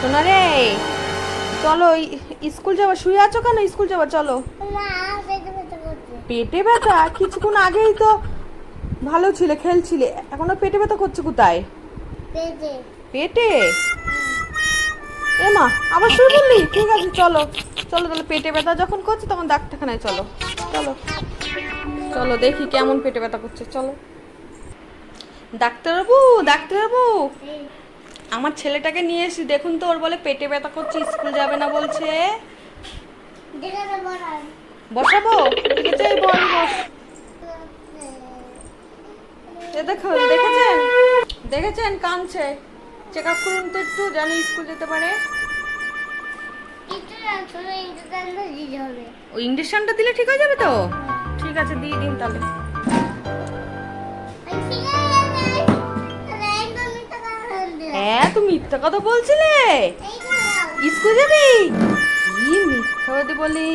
শোনা রে চলো স্কুল যাব শুয়ে আছো কেন? স্কুল যাব চলো। পেটে ব্যথা কিছুক্ষণ আগেই তো ভালো ছিলে খেলছিলে এখনও পেটে ব্যথা করছে কোথায়? পেটে। এ মা আবার শুরু করলি ঠিক আছে চলো চলো তাহলে পেটে ব্যথা যখন করছে তখন ডাক্তারখানায় চলো চলো চলো দেখি কেমন পেটে ব্যথা করছে চলো। ডাক্তারবাবু ডাক্তারবাবু আমার ছেলেটাকে নিয়ে এসি দেখুন তো ওর বলে পেটে ব্যথা করছে স্কুল যাবে না বলছে। দেখে বসাবো বল বস। দেখুন দেখেছেন? দেখেছেন? কাঁদছে। চেক আপ করুন তো একটু জানি স্কুল যেতে পারে। ও ইঞ্জেকশনটা দিলে ঠিক হয়ে যাবে তো? ঠিক আছে দিয়ে দিন তাহলে। হ্যাঁ তুমি মিথ্যা কথা বলছিলে? স্কুল যাবি? কি মিথ্যা কথা বলি